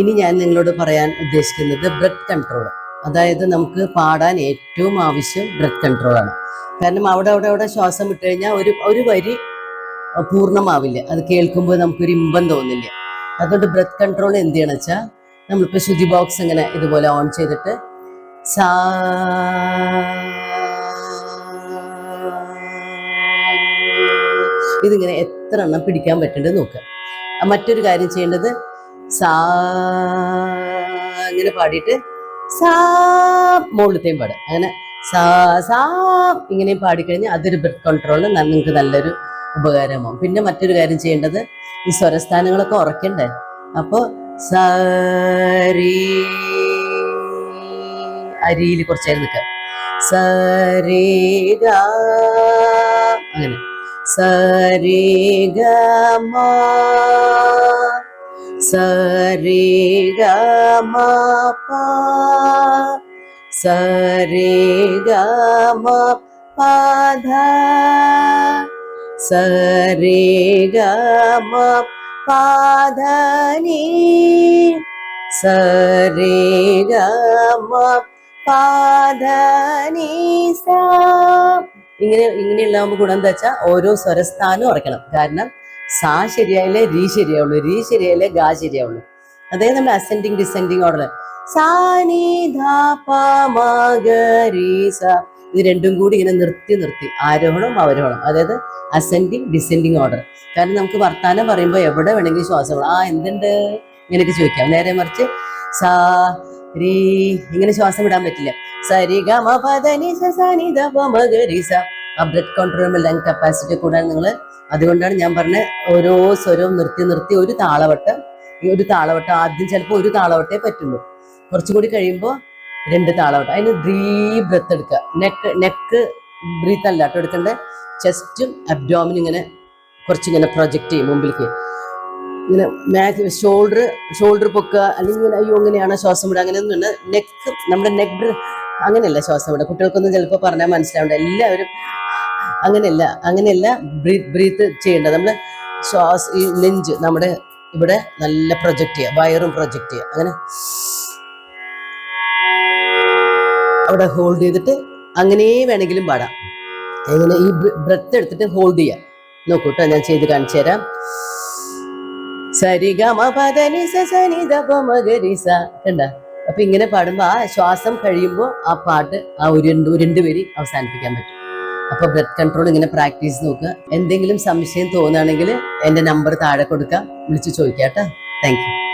ഇനി ഞാൻ നിങ്ങളോട് പറയാൻ ഉദ്ദേശിക്കുന്നത് ബ്രെത്ത് കൺട്രോൾ അതായത് നമുക്ക് പാടാൻ ഏറ്റവും ആവശ്യം ബ്രെത്ത് കൺട്രോൾ ആണ് കാരണം അവിടെ അവിടെ അവിടെ ശ്വാസം വിട്ട് കഴിഞ്ഞാൽ ഒരു ഒരു വരി പൂർണമാവില്ല. അത് കേൾക്കുമ്പോൾ നമുക്കൊരു ഇമ്പം തോന്നില്ല. അതുകൊണ്ട് ബ്രെത്ത് കൺട്രോൾ എന്ത് ചെയ്യണം വെച്ചാൽ നമ്മളിപ്പോൾ ശുചി ബോക്സ് ഇങ്ങനെ ഇതുപോലെ ഓൺ ചെയ്തിട്ട് സാ ഇതിങ്ങനെ എത്ര എണ്ണം പിടിക്കാൻ പറ്റേണ്ടത് നോക്കുക. മറ്റൊരു കാര്യം ചെയ്യേണ്ടത് സാ ഇങ്ങനെ പാടിയിട്ട് സാ മുകളിലത്തെയും പാടും. അങ്ങനെ സാ സാ ഇങ്ങനെയും പാടിക്കഴിഞ്ഞാൽ അതൊരു ബ്രെത്ത് കൺട്രോളിന് നിങ്ങൾക്ക് നല്ലൊരു ഉപകാരമാവും. പിന്നെ മറ്റൊരു കാര്യം ചെയ്യേണ്ടത് ഈ സ്വരസ്ഥാനങ്ങളൊക്കെ ഉറക്കണ്ടേ അപ്പോൾ സരി അരിയിൽ കുറച്ച് നേരം നിൽക്കുക സരി അങ്ങനെ. സരി ഗ ഗ മ പ ധ നി സരി ഗ മ സരി ധ നി സ. ഇങ്ങനെ ഇങ്ങനെയുള്ളതാകുമ്പോൾ ഗുണം എന്താ വെച്ചാൽ ഓരോ സ്വരസ്ഥാനം ഉറക്കണം കാരണം സാ ശരിയായില്ലേ രീ ശരിയാവുള്ളൂ. രീ ശരിയായില്ലേ ഗാ ശരിയാവുള്ളൂ. അതായത് നമ്മൾ അസെൻഡിങ് ഡിസെൻഡിങ് ഓർഡർ സാനി ഇത് രണ്ടും കൂടി ഇങ്ങനെ നിർത്തി നിർത്തി. ആരോഹണം അവരോഹണം അതായത് അസെൻഡിങ് ഡിസെൻഡിങ് ഓർഡർ കാരണം നമുക്ക് വർത്താനം പറയുമ്പോൾ എവിടെ വേണമെങ്കിലും ശ്വാസം ആ എന്തുണ്ട്? ഇങ്ങനെയൊക്കെ ചോദിക്കാം. നേരെ മറിച്ച് സാ രീ ഇങ്ങനെ ശ്വാസം വിടാൻ പറ്റില്ല. സരി പദനി സ സ നി ധ പ മ ഗ രി സ ബ്ലഡ് കൺട്രോൾ ലങ് കപ്പാസിറ്റി കൂടാൻ നിങ്ങൾ അതുകൊണ്ടാണ് ഞാൻ പറഞ്ഞ ഓരോ സ്വരവും നിർത്തി നിർത്തി ഒരു താളവട്ടം. ഈ ഒരു താളവട്ടം ആദ്യം ചിലപ്പോൾ ഒരു താളവട്ടേ പറ്റുള്ളൂ. കുറച്ചുകൂടി കഴിയുമ്പോൾ രണ്ട് താളവട്ടം. അതിന് ഡീപ് ബ്രത്ത് എടുക്കുക. നെക്ക് നെക്ക് ബ്രീത്ത് അല്ല കേട്ടോ എടുക്കേണ്ടത് ചെസ്റ്റും അബ്ഡോമിനും ഇങ്ങനെ കുറച്ച് ഇങ്ങനെ പ്രൊജക്റ്റ് ചെയ്യും മുമ്പിലേക്ക്. ഇങ്ങനെ മാക് ഷോൾഡർ ഷോൾഡർ പൊക്കുക. അല്ലെങ്കിൽ അയ്യോ അങ്ങനെയാണ് ശ്വാസം വിടുക? അങ്ങനെയൊന്നും ഉണ്ട് നെക്ക് നമ്മുടെ നെക്ക് അങ്ങനെയല്ല ശ്വാസം വിടുക. കുട്ടികൾക്കൊന്നും ചിലപ്പോൾ പറഞ്ഞാൽ മനസ്സിലാവേണ്ട. എല്ലാവരും അങ്ങനെയല്ല അങ്ങനെയല്ല ബ്രീത്ത് ബ്രീത്ത് ചെയ്യേണ്ടത് നമ്മൾ ശ്വാസ ഈ നെഞ്ച് നമ്മുടെ ഇവിടെ നല്ല പ്രൊജക്റ്റ് ചെയ്യുക വയറും പ്രൊജക്റ്റ് ചെയ്യുക. അങ്ങനെ അവിടെ ഹോൾഡ് ചെയ്തിട്ട് അങ്ങനെ വേണമെങ്കിലും പാടാം. എങ്ങനെ ഈ ബ്രത്ത് എടുത്തിട്ട് ഹോൾഡ് ചെയ്യാം നോക്കൂ കേട്ടോ ഞാൻ ചെയ്ത് കാണിച്ചു തരാം. സരിഗമ പദനി സനി ദപ മഗരിസ കണ്ട? അപ്പൊ ഇങ്ങനെ പാടുമ്പോ ആ ശ്വാസം കഴിയുമ്പോൾ ആ പാട്ട് ആ ഉരുണ്ട് ഉരുണ്ട് വരി അവസാനിപ്പിക്കാൻ പറ്റും. അപ്പൊ ബ്ലഡ് കൺട്രോൾ ഇങ്ങനെ പ്രാക്ടീസ് നോക്കുക. എന്തെങ്കിലും സംശയം തോന്നുകയാണെങ്കിൽ എന്റെ നമ്പർ താഴെ കൊടുക്കാം. വിളിച്ചു ചോദിക്കാം കേട്ടോ. താങ്ക്